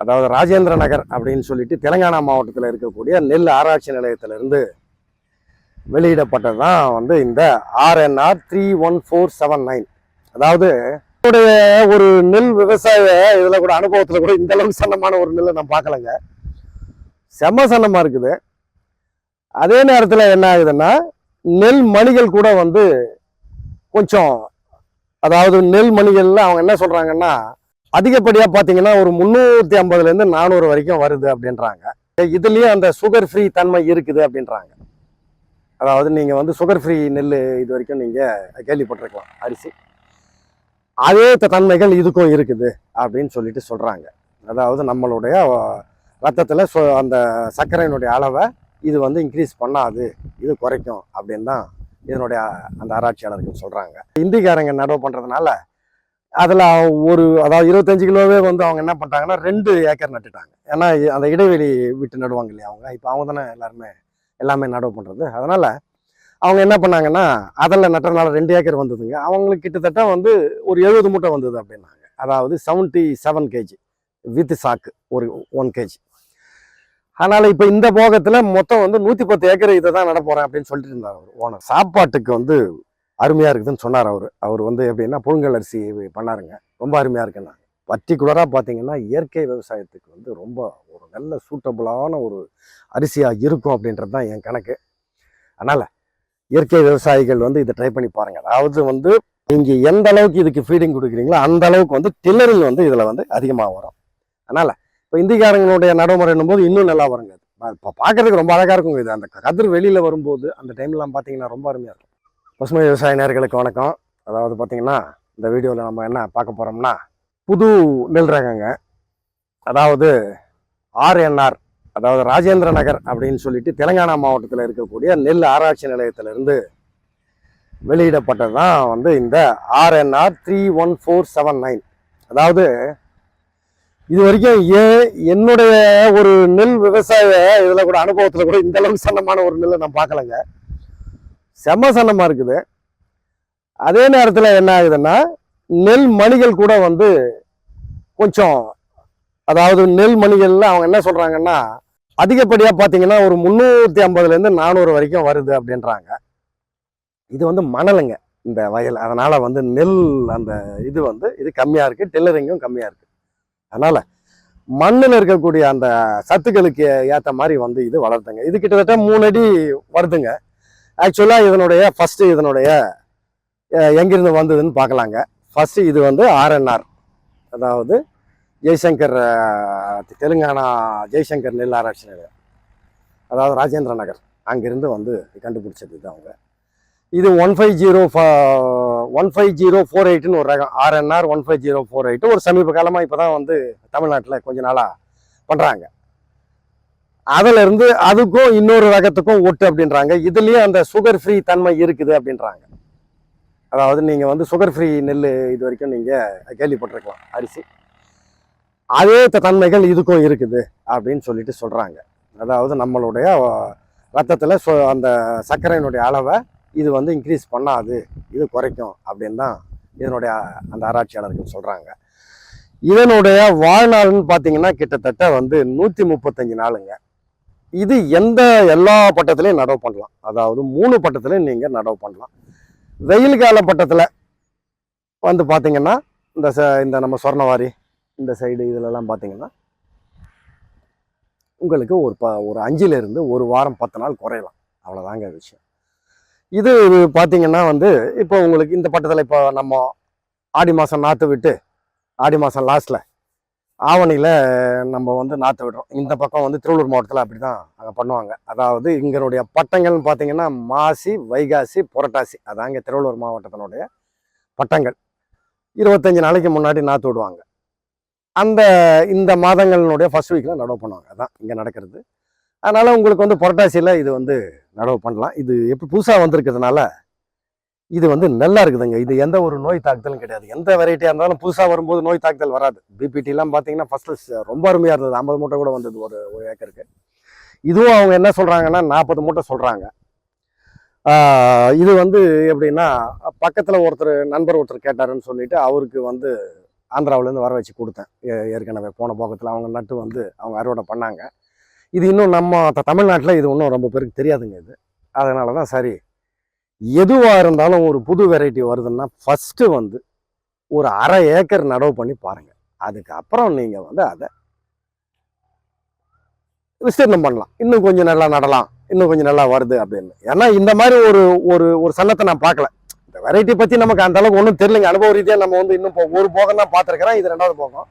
அதாவது ராஜேந்திர நகர் அப்படின்னு சொல்லிட்டு தெலங்கானா மாவட்டத்தில் இருக்கக்கூடிய நெல் ஆராய்ச்சி நிலையத்திலிருந்து வெளியிடப்பட்டது தான் வந்து இந்த RNR three one four seven nine அதாவது என்னுடைய ஒரு நெல் விவசாய இதில் கூட அனுபவத்தில் கூட இந்த அளவுக்கு சன்னமான ஒரு நெல்லை நான் பார்க்கலங்க. செம்ம சன்னமாக இருக்குது. அதே நேரத்தில் என்ன ஆகுதுன்னா நெல் மணிகள் கூட வந்து கொஞ்சம் அதாவது நெல் மணிகளில் அவங்க என்ன சொல்கிறாங்கன்னா அதிகப்படியாக பார்த்தீங்கன்னா ஒரு முந்நூற்றி ஐம்பதுலேருந்து நானூறு வரைக்கும் வருது அப்படின்றாங்க. இதுலேயும் அந்த சுகர் ஃப்ரீ தன்மை இருக்குது அப்படின்றாங்க. அதாவது நீங்கள் வந்து சுகர் ஃப்ரீ நெல் இது வரைக்கும் நீங்கள் கேள்விப்பட்டிருக்கலாம் அரிசி. அதே தன்மைகள் இதுக்கும் இருக்குது அப்படின்னு சொல்லிட்டு சொல்கிறாங்க அதாவது நம்மளுடைய ரத்தத்தில் அந்த சர்க்கரையினுடைய அளவை இது வந்து இன்க்ரீஸ் பண்ணாது இது குறைக்கும் அப்படின்னு தான் இதனுடைய அந்த ஆராய்ச்சியாளர்கள் சொல்கிறாங்க இந்திக்காரங்க நடவு பண்ணுறதுனால அதில் ஒரு அதாவது இருபத்தஞ்சு கிலோவே வந்து அவங்க என்ன பண்ணிட்டாங்கன்னா ரெண்டு ஏக்கர் நட்டுட்டாங்க. ஏன்னா அந்த இடைவெளி விட்டு நடுவாங்க இல்லையா அவங்க? இப்போ அவங்க தானே எல்லாருமே எல்லாமே நடவு பண்ணுறது அதனால் அவங்க என்ன பண்ணாங்கன்னா அதில் நட்டுறதுனால ரெண்டு ஏக்கர் வந்ததுங்க. அவங்களுக்கு கிட்டத்தட்ட வந்து ஒரு எழுபது மூட்டை வந்தது அப்படின்னாங்க. அதாவது செவன்ட்டி செவன் கேஜி வித் சாக்கு ஒரு ஒன் கேஜி அதனால் இப்போ இந்த போகத்தில் மொத்தம் வந்து நூற்றி பத்து ஏக்கர் இதை தான் நட போகிறேன் அப்படின்னு சொல்லிட்டு இருந்தார் அவர் ஓனர் சாப்பாட்டுக்கு வந்து அருமையாக இருக்குதுன்னு சொன்னார் அவர். அவர் வந்து எப்படின்னா புழுங்கல் அரிசி பண்ணாருங்க. ரொம்ப அருமையாக இருக்குன்னா. பர்டிகுலராக பார்த்தீங்கன்னா இயற்கை விவசாயத்துக்கு வந்து ரொம்ப ஒரு நல்ல சூட்டபுளான ஒரு அரிசியாக இருக்கும் அப்படின்றது தான் என் கணக்கு. அதனால் இயற்கை விவசாயிகள் வந்து இதை ட்ரை பண்ணி பாருங்கள் அதாவது வந்து நீங்கள் எந்த அளவுக்கு இதுக்கு ஃபீடிங் கொடுக்குறீங்களோ அந்த அளவுக்கு வந்து டில்லரிங் வந்து இதில் வந்து அதிகமாக வரும். அதனால் இப்போ இந்திக்காரங்களுடைய நடைமுறைன்னும் போது இன்னும் நல்லா வருங்க. இப்போ பார்க்கறதுக்கு ரொம்ப அழகாக இருக்குங்க இது. அந்த கதிர் வெளியில் வரும்போது அந்த டைம்லாம் பார்த்தீங்கன்னா ரொம்ப அருமையாக இருக்கும். பசுமை விவசாய நேர்களுக்கு வணக்கம். அதாவது பார்த்திங்கன்னா இந்த வீடியோவில் நம்ம என்ன பார்க்க போகிறோம்னா புது நெல் ரகங்க. அதாவது ஆர்என்ஆர் அதாவது ராஜேந்திர நகர் அப்படின்னு சொல்லிட்டு தெலுங்கானா மாவட்டத்தில் இருக்கக்கூடிய நெல் ஆராய்ச்சி நிலையத்திலிருந்து வெளியிடப்பட்டது தான் வந்து இந்த RNR three one four seven nine அதாவது இது வரைக்கும் ஏ என்னுடைய ஒரு நெல் விவசாய இதில் கூட அனுபவத்தில் கூட இந்த அளவுக்கு சன்னமான ஒரு நெல்லை நான் பார்க்கலங்க. செம்ம சன்னமாக இருக்குது. அதே நேரத்தில் என்ன ஆகுதுன்னா நெல் மணிகள் கூட வந்து கொஞ்சம் அதாவது நெல் மணிகள்ல அவங்க என்ன சொல்கிறாங்கன்னா அதிகப்படியாக பார்த்தீங்கன்னா ஒரு முந்நூற்றி ஐம்பதுலேருந்து நானூறு வரைக்கும் வருது அப்படின்றாங்க. இது வந்து மணலுங்க இந்த வயல். அதனால் வந்து நெல் அந்த இது வந்து இது கம்மியாக இருக்குது டெல்லரிங்கும் கம்மியாக இருக்குது அதனால் மண்ணில் இருக்கக்கூடிய அந்த சத்துக்களுக்கு ஏற்ற மாதிரி வந்து இது வளர்த்துங்க இது கிட்டத்தட்ட மூணு அடி வருதுங்க. ஆக்சுவலாக இதனுடைய ஃபஸ்ட்டு இதனுடைய எங்கிருந்து வந்ததுன்னு பார்க்கலாங்க. ஃபஸ்ட்டு இது வந்து ஆர்என்ஆர் அதாவது ஜெய்சங்கர் தெலுங்கானா ஜெய்சங்கர் நெல் ஆராய்ச்சி நிலையம். அதாவது ராஜேந்திர நகர். அங்கிருந்து வந்து கண்டுபிடிச்சது இது அவங்க. இது one five zero one five zero four எயிட்னு ஒரு ரகம். RNR one five zero four eight ஒரு சமீப காலமாக இப்போ தான் வந்து தமிழ்நாட்டில் கொஞ்ச நாளாக பண்ணுறாங்க அதுல இருந்து அதுக்கும் இன்னொரு ரகத்துக்கும் ஒட்டு அப்படின்றாங்க. இதுலயும் அந்த சுகர் ஃப்ரீ தன்மை இருக்குது அப்படின்றாங்க. அதாவது நீங்க வந்து சுகர் ஃப்ரீ நெல் இது வரைக்கும் நீங்க கேள்விப்பட்டிருக்கலாம் அரிசி. அதே தன்மைகள் இதுக்கும் இருக்குது அப்படின்னு சொல்லிட்டு சொல்றாங்க. அதாவது நம்மளுடைய ரத்தத்தில் ரத்தத்துல அந்த சர்க்கரையினுடைய அளவை இது வந்து இன்க்ரீஸ் பண்ணாது இது குறைக்கும் அப்படின்னு தான் இதனுடைய அந்த ஆராய்ச்சியாளர்கள் சொல்கிறாங்க இதனுடைய வாழ்நாள்னு பார்த்தீங்கன்னா கிட்டத்தட்ட வந்து நூற்றி முப்பத்தஞ்சு நாளுங்க. இது எந்த எல்லா பட்டத்துலையும் நடவு பண்ணலாம். அதாவது மூணு பட்டத்துலையும் நீங்கள் நடவு பண்ணலாம். வெயில் கால பட்டத்தில் வந்து பார்த்திங்கன்னா இந்த ச இந்த நம்ம சொர்ணவாரி இந்த சைடு இதிலெல்லாம் பார்த்திங்கன்னா உங்களுக்கு ஒரு ப ஒரு அஞ்சுலேருந்து ஒரு வாரம் பத்து நாள் குறையலாம். அவ்வளோதாங்க விஷயம். இது பார்த்திங்கன்னா வந்து இப்போ உங்களுக்கு இந்த பட்டத்தில் இப்போ நம்ம ஆடி மாதம் நாற்று விட்டு ஆடி மாதம் லாஸ்ட்டில் ஆவணியில் நம்ம வந்து நாற்று விடுறோம். இந்த பக்கம் வந்து திருவள்ளூர் மாவட்டத்தில் அப்படி தான் அங்கே பண்ணுவாங்க. அதாவது இங்கனுடைய பட்டங்கள்னு பார்த்தீங்கன்னா மாசி வைகாசி புரட்டாசி. அதாங்க திருவள்ளூர் மாவட்டத்தினுடைய பட்டங்கள். இருபத்தஞ்சி நாளைக்கு முன்னாடி நாற்று விடுவாங்க. அந்த இந்த மாதங்களினுடைய ஃபர்ஸ்ட் வீக்கில் நடவு பண்ணுவாங்க. அதான் இங்கே நடக்கிறது. அதனால் உங்களுக்கு வந்து புரட்டாசியில் இது வந்து நடவு பண்ணலாம். இது எப்படி புதுசாக வந்திருக்கிறதுனால இது வந்து நல்லா இருக்குதுங்க. இது எந்த ஒரு நோய் தாக்குதலும் கிடையாது. எந்த வெரைட்டியாக இருந்தாலும் புதுசாக வரும்போது நோய் தாக்குதல் வராது. பிபிடிலாம் பார்த்தீங்கன்னா ஃபஸ்ட்டு ரொம்ப அருமையாக இருந்தது. ஐம்பது மூட்டை கூட வந்தது ஒரு ஒரு ஏக்கருக்கு. இதுவும் அவங்க என்ன சொல்கிறாங்கன்னா நாற்பது மூட்டை சொல்கிறாங்க இது வந்து எப்படின்னா பக்கத்தில் ஒருத்தர் நண்பர் ஒருத்தர் கேட்டாருன்னு சொல்லிட்டு அவருக்கு வந்து ஆந்திராவிலேருந்து வர வச்சு கொடுத்தேன். ஏற்கனவே போன போக்கத்தில் அவங்க நட்டு வந்து அவங்க அறுவடை பண்ணாங்க. இது இன்னும் நம்ம தமிழ்நாட்டில் இது இன்னும் ரொம்ப பேருக்கு தெரியாதுங்க இது. அதனால தான் சரி எதுவாக இருந்தாலும் ஒரு புது வெரைட்டி வருதுன்னா ஃபஸ்ட்டு வந்து ஒரு அரை ஏக்கர் நடவு பண்ணி பாருங்கள் அதுக்கப்புறம் நீங்கள் வந்து அதை விஸ்தீர்ணம் பண்ணலாம். இன்னும் கொஞ்சம் நல்லா நடலாம். இன்னும் கொஞ்சம் நல்லா வருது அப்படின்னு. ஏன்னா இந்த மாதிரி ஒரு ஒரு ஒரு சன்னத்தை நான் பார்க்கல. இந்த வெரைட்டி பற்றி நமக்கு அந்த அளவுக்கு ஒன்றும் தெரியலங்க. அனுபவ ரீதியாக நம்ம வந்து இன்னும் ஒரு போகம் தான் பார்த்துருக்கிறேன் இது ரெண்டாவது போகம்.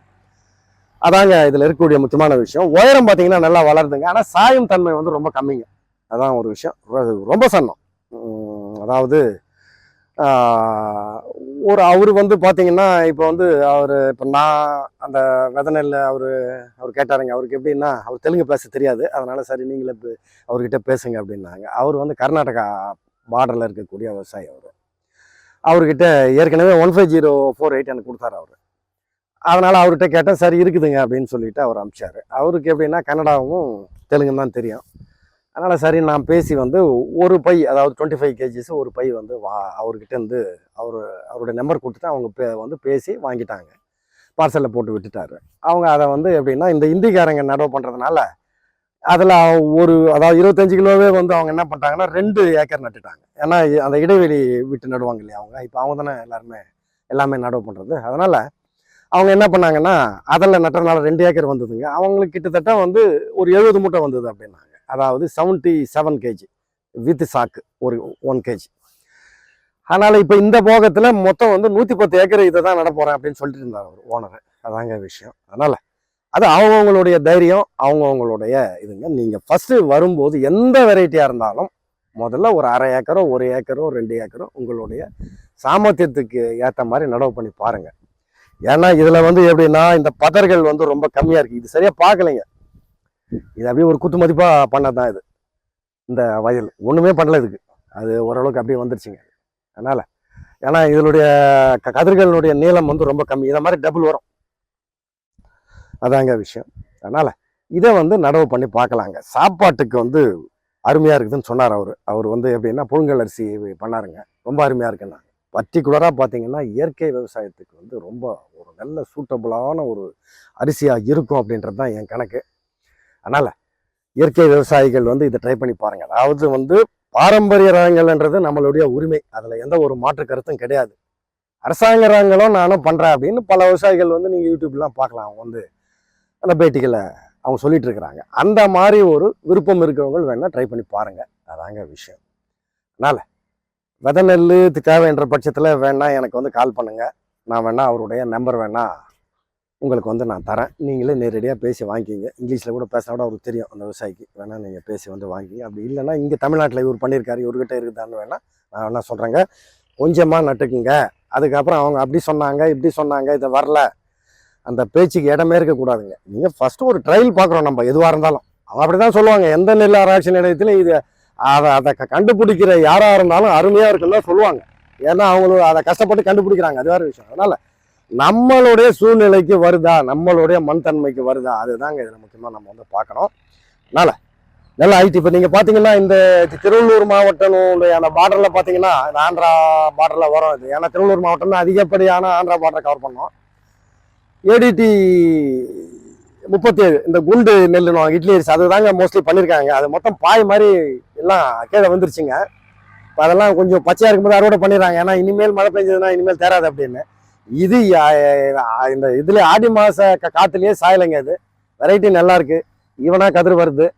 அதாங்க இதில் இருக்கக்கூடிய முக்கியமான விஷயம். உயரம் பார்த்தீங்கன்னா நல்லா வளருதுங்க. ஆனால் சாயும் தன்மை வந்து ரொம்ப கம்மிங்க. அதான் ஒரு விஷயம். ரொம்ப சன்னம். அதாவது ஒரு அவர் வந்து பார்த்தீங்கன்னா இப்போ வந்து அவர் இப்போ நான் அந்த வித அவர் அவர் கேட்டாருங்க அவருக்கு எப்படின்னா அவர் தெலுங்கு பேச தெரியாது. அதனால் சரி நீங்களே இப்போ அவர்கிட்ட பேசுங்க அப்படின்னாங்க. அவர் வந்து கர்நாடகா பார்டரில் இருக்கக்கூடிய விவசாயி அவர். அவர்கிட்ட ஏற்கனவே one five zero four eight எனக்கு கொடுத்தாரு அவர். அதனால் அவர்கிட்ட கேட்டேன் சரி இருக்குதுங்க அப்படின்னு சொல்லிட்டு அவர் அனுப்பிச்சாரு அவருக்கு எப்படின்னா கன்னடாவும் தெலுங்கும் தான் தெரியும். அதனால் சரி நான் பேசி வந்து ஒரு பை அதாவது டுவெண்ட்டி ஃபைவ் கேஜிஸ் ஒரு பை வந்து வா அவர்கிட்ட இருந்து அவர் அவருடைய நம்பர் கொடுத்துட்டு அவங்க பே வந்து பேசி வாங்கிட்டாங்க. பார்சலில் போட்டு விட்டுட்டாரு. அவங்க அதை வந்து எப்படின்னா இந்த இந்திக்காரங்க நடவு பண்ணுறதுனால அதில் ஒரு அதாவது இருபத்தஞ்சு கிலோவே வந்து அவங்க என்ன பண்ணிட்டாங்கன்னா ரெண்டு ஏக்கர் நட்டுட்டாங்க. ஏன்னா அந்த இடைவெளி விட்டு நடுவாங்க இல்லையா அவங்க? இப்போ அவங்க தானே எல்லாருமே எல்லாமே நடவு பண்ணுறது அதனால் அவங்க என்ன பண்ணாங்கன்னா அதில் நட்டுறதுனால ரெண்டு ஏக்கர் வந்ததுங்க. அவங்களுக்கு கிட்டத்தட்ட வந்து ஒரு எழுபது மூட்டை வந்தது அப்படின்னா அதாவது செவன்ட்டி செவன் கேஜி வித் சாக்கு ஒரு ஒன் கேஜி அதனால் இப்போ இந்த போகத்தில் மொத்தம் வந்து நூற்றி பத்து ஏக்கர் இதை தான் நட போகிறேன் அப்படின்னு சொல்லிட்டு இருந்தார் அவர் ஓனர் அதாங்க விஷயம். அதனால் அது அவங்கவுங்களுடைய தைரியம் அவங்கவுங்களுடைய இதுங்க. நீங்கள் ஃபஸ்ட்டு வரும்போது எந்த வெரைட்டியாக இருந்தாலும் முதல்ல ஒரு அரை ஏக்கரோ ஒரு ஏக்கரோ ரெண்டு ஏக்கரோ உங்களுடைய சாமர்த்தியத்துக்கு ஏற்ற மாதிரி நடவு பண்ணி பாருங்க. ஏன்னா இதில் வந்து எப்படின்னா இந்த பதர்கள் வந்து ரொம்ப கம்மியாக இருக்குது இது சரியாக பார்க்கலைங்க. இது அப்படியே ஒரு குத்து மதிப்பாக பண்ணது தான் இது. இந்த வயல். ஒன்றுமே பண்ணல இதுக்கு. அது ஓரளவுக்கு அப்படியே வந்துருச்சுங்க. அதனால் ஏன்னா இதனுடைய க- கதிர்களுடைய நீளம் வந்து ரொம்ப கம்மி. இதை மாதிரி டபுள் வரும். அதாங்க விஷயம். அதனால் இதை வந்து நடவு பண்ணி பார்க்கலாங்க. சாப்பாட்டுக்கு வந்து அருமையாக இருக்குதுன்னு சொன்னார் அவர். அவர் வந்து எப்படின்னா புழுங்கல் அரிசி பண்ணாருங்க. ரொம்ப அருமையாக இருக்குன்னா பர்டிகுலராக பார்த்தீங்கன்னா இயற்கை விவசாயத்துக்கு வந்து ரொம்ப ஒரு நல்ல சூட்டபுளான ஒரு அரிசியாக இருக்கும் அப்படின்றது தான் என் கணக்கு. அதனால் இயற்கை விவசாயிகள் வந்து இதை ட்ரை பண்ணி பாருங்கள் அதாவது வந்து பாரம்பரிய ரகங்கள்ன்றது நம்மளுடைய உரிமை. அதில் எந்த ஒரு மாற்று கருத்தும் கிடையாது. அரசாங்க ரகங்களும் நானும் பண்ணுறேன் அப்படின்னு பல விவசாயிகள் வந்து நீங்கள் யூடியூப்லாம் பார்க்கலாம். அவங்க வந்து அந்த பேட்டிகளை அவங்க சொல்லிட்டு இருக்கிறாங்க. அந்த மாதிரி ஒரு விருப்பம் இருக்கிறவங்க வேணால் ட்ரை பண்ணி பாருங்கள் அதாங்க விஷயம். அதனால் வித நெல் தேவைன்ற பட்சத்தில் வேணால் எனக்கு வந்து கால் பண்ணுங்கள் நான் வேணால் அவருடைய நம்பர் வேணால் உங்களுக்கு வந்து நான் தரேன். நீங்களே நேரடியாக பேசி வாங்கிக்கிங்க. இங்கிலீஷில் கூட பேசினா கூட அவருக்கு தெரியும். அந்த விவசாயிக்கு வேணால் நீங்கள் பேசி வந்து வாங்கிங்க அப்படி இல்லைன்னா இங்கே தமிழ்நாட்டில் இவர் பண்ணியிருக்காரு இவர்கிட்ட இருக்குதான்னு வேணால் நான் வேணால் சொல்கிறேங்க கொஞ்சமாக நட்டுக்குங்க. அதுக்கப்புறம் அவங்க அப்படி சொன்னாங்க இப்படி சொன்னாங்க இது வரல. அந்த பேச்சுக்கு இடமே இருக்கக்கூடாதுங்க. நீங்கள் ஃபஸ்ட்டு ஒரு ட்ரையல் பார்க்குறோம் நம்ம எதுவாக இருந்தாலும். அவங்க அப்படி தான் சொல்லுவாங்க. எந்த நெல் ஆராய்ச்சி நிலையத்திலையும் இது அதை அதை க- கண்டுபிடிக்கிற யாராக இருந்தாலும் அருமையாக இருக்குன்னு சொல்லுவாங்க. ஏன்னா அவங்களும் அதை கஷ்டப்பட்டு கண்டுபிடிக்கிறாங்க. அது வேறு விஷயம். அதனால் நம்மளுடைய சூழ்நிலைக்கு வருதா? நம்மளுடைய மண் தன்மைக்கு வருதா? அதுதாங்க இதில் முக்கியமாக நம்ம வந்து பார்க்கணும். அதனால் நல்ல ஐடி இப்போ நீங்கள் பார்த்தீங்கன்னா இந்த திருவள்ளூர் மாவட்டனுடைய பார்டரில் பார்த்தீங்கன்னா இந்த ஆந்திரா பார்டரில் வரும் இது. ஏன்னா திருவள்ளூர் மாவட்டம் தான் அதிகப்படியான ஆந்திரா பார்டரை கவர் பண்ணோம். ஏடிடி முப்பத்தி ஏழு இந்த குண்டு நெல்லுன்னு இட்லி அரிசி அதுதாங்க மோஸ்ட்லி பண்ணியிருக்காங்க அது மொத்தம் பாய் மாதிரி எல்லாம் கீழே வந்துருச்சுங்க இப்போ அதெல்லாம் கொஞ்சம் பச்சையாக இருக்கும்போது அறுவடை பண்ணிடுறாங்க. ஏன்னா இனிமேல் மழை பெஞ்சதுன்னா இனிமேல் தேராது அப்படின்னு. இது இந்த இதுல ஆடி மாச கா- காத்துலயே சாயலைங்க இது. வெரைட்டி நல்லா இருக்கு. ஈவனா கதிர் வருது.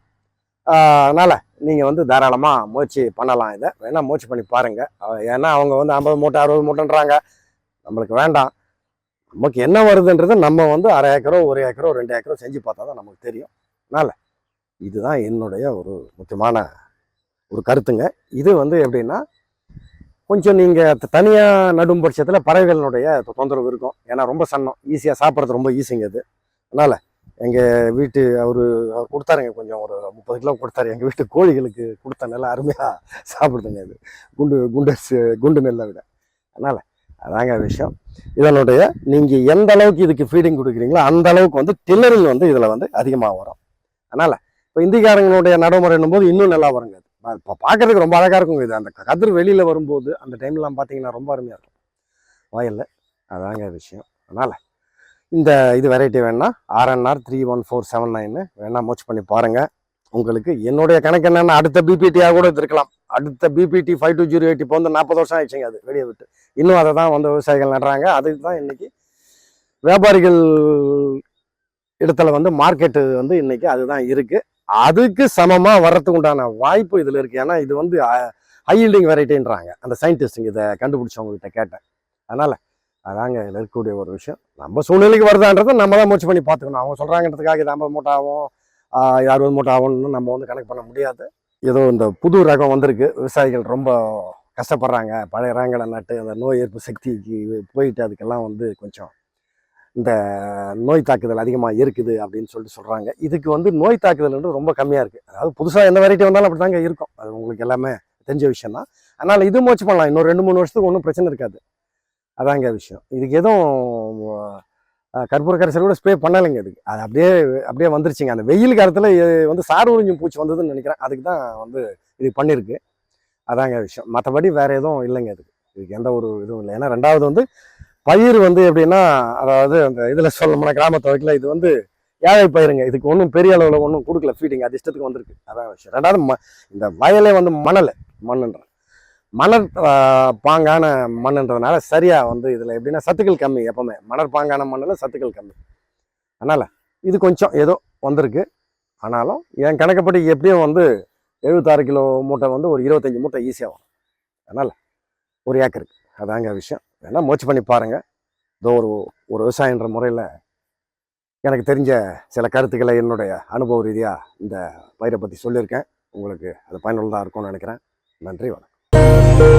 அதனால் அதனால நீங்க வந்து தாராளமா முயற்சி பண்ணலாம் இதை. வேணா முயற்சி பண்ணி பாருங்க. ஏன்னா அவங்க வந்து ஐம்பது மூட்டை அறுபது மூட்டைன்றாங்க. நம்மளுக்கு வேண்டாம். நமக்கு என்ன வருதுன்றது நம்ம வந்து அரை ஏக்கரோ ஒரு ஏக்கரோ ரெண்டு ஏக்கரோ செஞ்சு பார்த்தா தான் நமக்கு தெரியும். அதனால இதுதான் என்னுடைய ஒரு முக்கியமான ஒரு கருத்துங்க. இது வந்து எப்படின்னா கொஞ்சம் நீங்கள் தனியாக நடும் பட்சத்தில் பறவைகளினுடைய தொந்தரவு இருக்கும். ஏன்னா ரொம்ப சன்னம். ஈஸியாக சாப்பிட்றது ரொம்ப ஈஸிங்க அது. அதனால் எங்கள் வீட்டு அவர் அவர் கொடுத்தாருங்க கொஞ்சம் ஒரு முப்பது கிலோ கொடுத்தாரு. எங்கள் வீட்டு கோழிகளுக்கு கொடுத்த நல்லா அருமையாக சாப்பிடுதுங்க அது. குண்டு குண்டு குண்டு நெல்லை விட. அதனால் அதாங்க விஷயம். இதனுடைய நீங்கள் எந்த அளவுக்கு இதுக்கு ஃபீடிங் கொடுக்குறீங்களோ அந்த அளவுக்கு வந்து டில்லரிங் வந்து இதில் வந்து அதிகமாக வரும். அதனால் இப்போ இந்திக்காரங்களுடைய நடைமுறைன்னும் போது இன்னும் நல்லா வருங்க இப்போ பார்க்கறதுக்கு ரொம்ப அழகாக இருக்கும் இது. அந்த கதிர் வெளியில் வரும்போது அந்த டைம்லாம் பார்த்தீங்கன்னா ரொம்ப அருமையாக இருக்கும். வயலில். அதாங்க விஷயம். அதனால் இந்த இது வெரைட்டி வேணால் RNR three one four seven நைன்னு வேணால் மோச் பண்ணி பாருங்கள் உங்களுக்கு என்னுடைய கணக்கு என்னென்னா அடுத்த பிபிடியாக கூட இது இருக்கலாம் அடுத்த BPT five two zero eight இப்போ வந்து நாற்பது வருஷம் ஆயிடுச்சுங்க அது வெளியே விட்டு. இன்னும் அதை தான் வந்து விவசாயிகள் நடுறாங்க. அதுக்கு தான் இன்றைக்கி வியாபாரிகள் இடத்துல வந்து மார்க்கெட்டு வந்து இன்றைக்கி அதுதான் இருக்குது அதுக்கு சமமாக வர்றதுக்கு உண்டான வாய்ப்பு இதில் இருக்குது ஏன்னா இது வந்து ஹைல்டிங் வெரைட்டின்றாங்க அந்த சயின்டிஸ்ட்டுங்க இதை கண்டுபிடிச்சவங்ககிட்ட கேட்டேன். அதனால் அதாங்க இதில் இருக்கக்கூடிய ஒரு விஷயம். நம்ம சூழ்நிலைக்கு வருதான்றதை நம்ம தான் முயற்சி பண்ணி பார்த்துக்கணும். அவங்க சொல்கிறாங்கிறதுக்காக இது ஐம்பது மூட்டை ஆகும் அறுபது மூட்டை ஆகும்னு நம்ம வந்து கணக்கு பண்ண முடியாது. ஏதோ இந்த புது ரகம் வந்திருக்கு. விவசாயிகள் ரொம்ப கஷ்டப்படுறாங்க. பழைய ரகங்களை நட்டு அந்த நோய் எதிர்ப்பு சக்திக்கு போயிட்டு அதுக்கெல்லாம் வந்து கொஞ்சம் இந்த நோய் தாக்குதல் அதிகமாக இருக்குது அப்படின்னு சொல்லிட்டு சொல்கிறாங்க இதுக்கு வந்து நோய் தாக்குதல்ன்றது ரொம்ப கம்மியாக இருக்குது அதாவது புதுசாக எந்த வெரைட்டி வந்தாலும் அப்படி தாங்க இருக்கும். அது உங்களுக்கு எல்லாமே தெரிஞ்ச விஷயம் தான் அதனால் இது முயற்சி பண்ணலாம். இன்னும் ரெண்டு மூணு வருஷத்துக்கு ஒன்றும் பிரச்சனை இருக்காது. அதாங்க விஷயம். இதுக்கு எதுவும் கற்பூர கரைசல் கூட ஸ்ப்ரே பண்ணலைங்க இதுக்கு. அது அப்படியே அப்படியே வந்துருச்சுங்க. அந்த வெயில் காலத்தில் வந்து சார் உறிஞ்சும் பூச்சி வந்ததுன்னு நினைக்கிறேன். அதுக்கு தான் வந்து இது பண்ணியிருக்கு அதாங்க விஷயம். மற்றபடி வேறு எதுவும் இல்லைங்க இதுக்கு. இதுக்கு எந்த ஒரு இதுவும் இல்லை. ஏன்னா ரெண்டாவது வந்து பயிர் வந்து எப்படின்னா அதாவது அந்த இதில் சொல்லணும்னா கிராமத்து வகையில் இது வந்து ஏழை பயிருங்க. இதுக்கு ஒன்றும் பெரிய அளவில் ஒன்றும் கொடுக்கல. ஃபீடிங் அது இஷ்டத்துக்கு வந்திருக்கு. அதான் விஷயம். ரெண்டாவது ம இந்த வயலே வந்து மணல் மண்ணுன்ற. மணல் பாங்கான மண்ணுன்றதுனால சரியாக வந்து இதில் எப்படின்னா சத்துக்கள் கம்மி எப்போவுமே. மணல் பாங்கான மண்ணில் சத்துக்கள் கம்மி. அதனால் இது கொஞ்சம் ஏதோ வந்திருக்கு. ஆனாலும் என் கணக்கப்படி எப்படியும் வந்து எழுபத்தாறு கிலோ மூட்டை வந்து ஒரு இருபத்தஞ்சி மூட்டை ஈஸியாக வரும். அதனால் ஒரு ஏக்கருக்கு. அதாங்க விஷயம். வேணால் முயற்சி பண்ணி பாருங்கள் இதோ ஒரு ஒரு விவசாயன்ற முறையில் எனக்கு தெரிஞ்ச சில கருத்துக்களை என்னுடைய அனுபவ ரீதியாக இந்த பயிரை பற்றி சொல்லியிருக்கேன். உங்களுக்கு அது பயனுள்ளதாக இருக்கும்னு நினைக்கிறேன். நன்றி வணக்கம்.